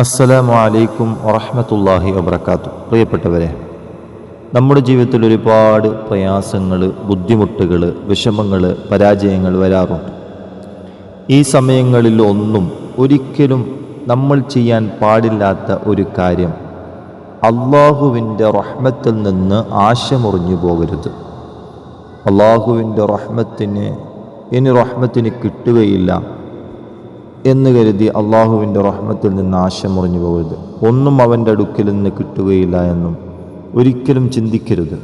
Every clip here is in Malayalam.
അസ്സലാമു അലൈക്കും വറഹ്മത്തുള്ളാഹി വബർക്കാത്തു പ്രിയപ്പെട്ടവരെ നമ്മുടെ ജീവിതത്തിൽ ഒരുപാട് പ്രയാസങ്ങൾ ബുദ്ധിമുട്ടുകൾ വിഷമങ്ങൾ പരാജയങ്ങൾ വരാറുണ്ട്. ഈ സമയങ്ങളിൽ ഒന്നും ഒരിക്കലും നമ്മൾ ചെയ്യാൻ പാടില്ലാത്ത ഒരു കാര്യം അള്ളാഹുവിന്റെ റഹ്മത്തിൽ നിന്ന് ആശമുറിഞ്ഞു പോകരുത്. അള്ളാഹുവിന്റെ റഹ്മത്തിന് ഇനി റഹ്മത്തിന് കിട്ടുകയില്ല. എന്ന് കരുതി അള്ളാഹുവിന്റെ റഹ്മത്തിൽ നിന്ന് ആശമുറിഞ്ഞു പോകരുത്. ഒന്നും അവന്റെ അടുക്കിൽ നിന്ന് കിട്ടുകയില്ല എന്നും ഒരിക്കലും ചിന്തിക്കരുത്.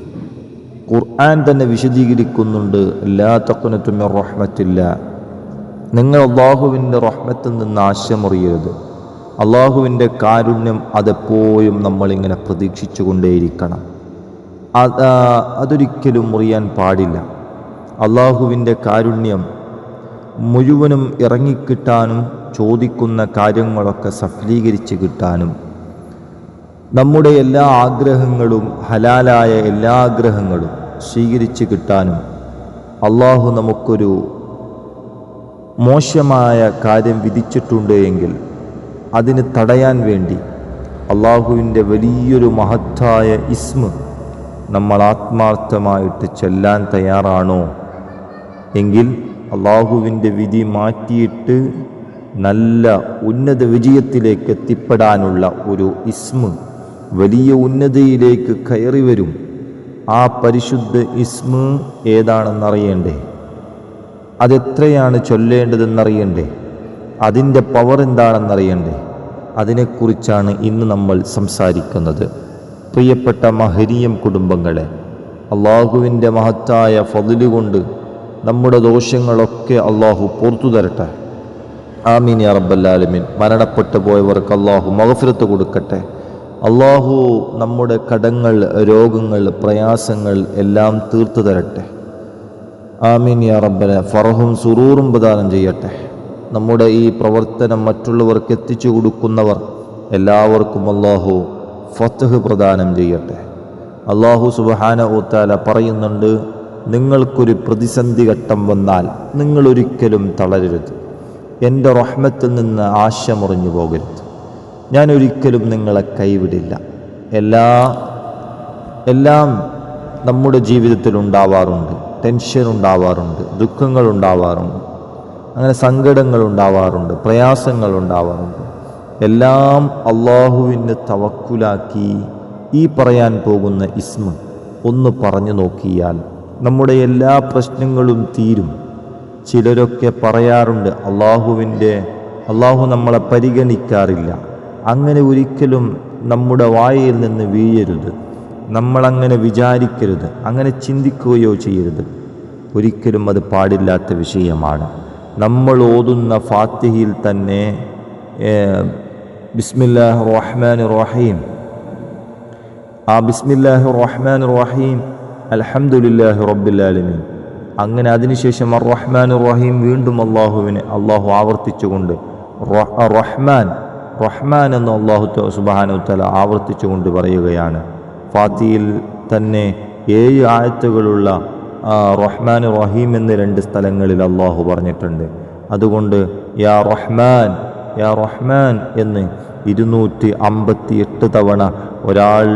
ഖുർആൻ തന്നെ വിശദീകരിക്കുന്നുണ്ട് എല്ലാ തക്കുനത്തും റഹ്മത്തില്ല. നിങ്ങൾ അള്ളാഹുവിന്റെ റഹ്മത്തിൽ നിന്ന് ആശമുറിയരുത്. അള്ളാഹുവിന്റെ കാരുണ്യം അതെപ്പോഴും നമ്മളിങ്ങനെ പ്രതീക്ഷിച്ചു കൊണ്ടേയിരിക്കണം അത് അതൊരിക്കലും മുറിയാൻ പാടില്ല. അള്ളാഹുവിന്റെ കാരുണ്യം മുഴുവനും ഇറങ്ങിക്കിട്ടാനും ചോദിക്കുന്ന കാര്യങ്ങളൊക്കെ സഫലീകരിച്ച് കിട്ടാനും. നമ്മുടെ എല്ലാ ആഗ്രഹങ്ങളും ഹലാലായ എല്ലാ ആഗ്രഹങ്ങളും സ്വീകരിച്ച് കിട്ടാനും. അള്ളാഹു നമുക്കൊരു മോശമായ കാര്യം വിധിച്ചിട്ടുണ്ട് എങ്കിൽ അതിന് തടയാൻ വേണ്ടി അള്ളാഹുവിന്റെ വലിയൊരു മഹത്തായ ഇസ്മ നമ്മൾ ആത്മാർത്ഥമായിട്ട് ചെല്ലാൻ തയ്യാറാണോ? എങ്കിൽ അള്ളാഹുവിന്റെ വിധി മാറ്റിയിട്ട് നല്ല ഉന്നത വിജയത്തിലേക്ക് എത്തിപ്പെടാനുള്ള ഒരു ഇസ്മ വലിയ ഉന്നതിയിലേക്ക് കയറി വരും. ആ പരിശുദ്ധ ഇസ്മ ഏതാണെന്നറിയണ്ടേ? അതെത്രയാണ് ചൊല്ലേണ്ടതെന്നറിയണ്ടേ? അതിന്റെ പവർ എന്താണെന്നറിയണ്ടേ? അതിനെക്കുറിച്ചാണ് ഇന്ന് നമ്മൾ സംസാരിക്കുന്നത്. പ്രിയപ്പെട്ട മഹരീയം കുടുംബങ്ങളെ അള്ളാഹുവിന്റെ മഹത്തായ ഫതിലുകൊണ്ട് കൊണ്ട് നമ്മുടെ ദോഷങ്ങളൊക്കെ അള്ളാഹു പുറത്തു തരട്ടെ. ആമീൻ യാ റബ്ബല്ലാലമീൻ മരണപ്പെട്ടു പോയവർക്ക് അള്ളാഹു മഹഫിരത്ത് കൊടുക്കട്ടെ. അള്ളാഹു നമ്മുടെ കടങ്ങൾ രോഗങ്ങൾ പ്രയാസങ്ങൾ എല്ലാം തീർത്തു തരട്ടെ. ആമീൻ യാ റബ്ബനെ. ഫറഹും സുറൂറും പ്രദാനം ചെയ്യട്ടെ. നമ്മുടെ ഈ പ്രവർത്തനം മറ്റുള്ളവർക്ക് എത്തിച്ചു കൊടുക്കുന്നവർ എല്ലാവർക്കും അള്ളാഹു ഫത്തഹ് പ്രദാനം ചെയ്യട്ടെ. അള്ളാഹു സുബഹാന ഊത്താല പറയുന്നുണ്ട് നിങ്ങൾക്കൊരു പ്രതിസന്ധി ഘട്ടം വന്നാൽ നിങ്ങൾ ഒരിക്കലും തളരരുത്. എന്റെ റഹ്മത്തിൽ നിന്ന് ആശ മുറിഞ്ഞു പോകരുത്. ഞാൻ ഒരിക്കലും നിങ്ങളെ കൈവിടില്ല. എല്ലാ എല്ലാം നമ്മുടെ ജീവിതത്തിൽ ഉണ്ടാവാറുണ്ട്. ടെൻഷൻ ഉണ്ടാവാറുണ്ട് ദുഃഖങ്ങൾ ഉണ്ടാവാറുണ്ട് അങ്ങനെ സങ്കടങ്ങൾ ഉണ്ടാവാറുണ്ട് പ്രയാസങ്ങൾ ഉണ്ടാവാറുണ്ട്. എല്ലാം അള്ളാഹുവിന് തവക്കുലാക്കി ഈ പറയാൻ പോകുന്ന ഇസ്മ ഒന്ന് പറഞ്ഞു നോക്കിയാൽ നമ്മുടെ എല്ലാ പ്രശ്നങ്ങളും തീരും. ചിലരൊക്കെ പറയാറുണ്ട് അള്ളാഹുവിന്റെ അള്ളാഹു നമ്മളെ പരിഗണിക്കാറില്ല. അങ്ങനെ ഒരിക്കലും നമ്മുടെ വായയിൽ നിന്ന് വീഴരുത്. നമ്മളങ്ങനെ വിചാരിക്കരുത്. അങ്ങനെ ചിന്തിക്കുകയോ ചെയ്യരുത്. ഒരിക്കലും അത് പാടില്ലാത്ത വിഷയമാണ്. നമ്മൾ ഓതുന്ന ഫാത്തിഹിയിൽ തന്നെ ബിസ്മില്ലാഹ് റഹ്മാൻ റഹീം. ആ ബിസ്മില്ലാഹ് റഹ്മാൻ റഹീം അൽഹംദുലില്ലാഹി റബ്ബിലാലമീൻ അങ്ങനെ അതിനുശേഷം അർ റഹ്മാൻ റഹീം വീണ്ടും അള്ളാഹുവിനെ അള്ളാഹു ആവർത്തിച്ചുകൊണ്ട് റഹ്മാൻ റഹ്മാൻ എന്ന് അള്ളാഹു സുബാനു തല ആവർത്തിച്ചുകൊണ്ട് പറയുകയാണ്. ഫാത്തിയിൽ തന്നെ ഏഴ് ആയത്തുകളുള്ള റഹ്മാൻ റഹീം എന്ന് രണ്ട് സ്ഥലങ്ങളിൽ അള്ളാഹു പറഞ്ഞിട്ടുണ്ട്. അതുകൊണ്ട് യാ റഹ്മാൻ യാ റഹ്മാൻ എന്ന് ഇരുന്നൂറ്റി അമ്പത്തി എട്ട് തവണ ഒരാൾ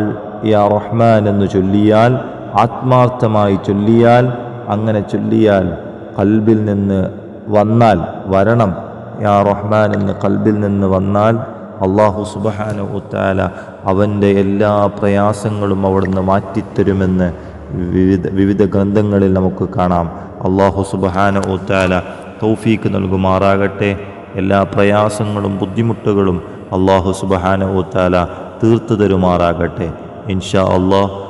യാ റഹ്മാൻ എന്ന് ചൊല്ലിയാൽ ആത്മാർത്ഥമായി ചൊല്ലിയാൽ അങ്ങനെ ചൊല്ലിയാൽ കൽബിൽ നിന്ന് വന്നാൽ വരണം. യാ റഹ്മാൻ എന്ന് കൽബിൽ നിന്ന് വന്നാൽ അള്ളാഹു സുബഹാന ഉത്താല അവന്റെ എല്ലാ പ്രയാസങ്ങളും അവിടുന്ന് മാറ്റിത്തരുമെന്ന് വിവിധ വിവിധ ഗ്രന്ഥങ്ങളിൽ നമുക്ക് കാണാം. അള്ളാഹു സുബഹാന ഉത്താല തൗഫീക്ക് നൽകുമാറാകട്ടെ. എല്ലാ പ്രയാസങ്ങളും ബുദ്ധിമുട്ടുകളും അള്ളാഹു സുബഹാന ഉത്താല തീർത്തു തരുമാറാകട്ടെ. ഇൻഷാ അള്ളാഹ്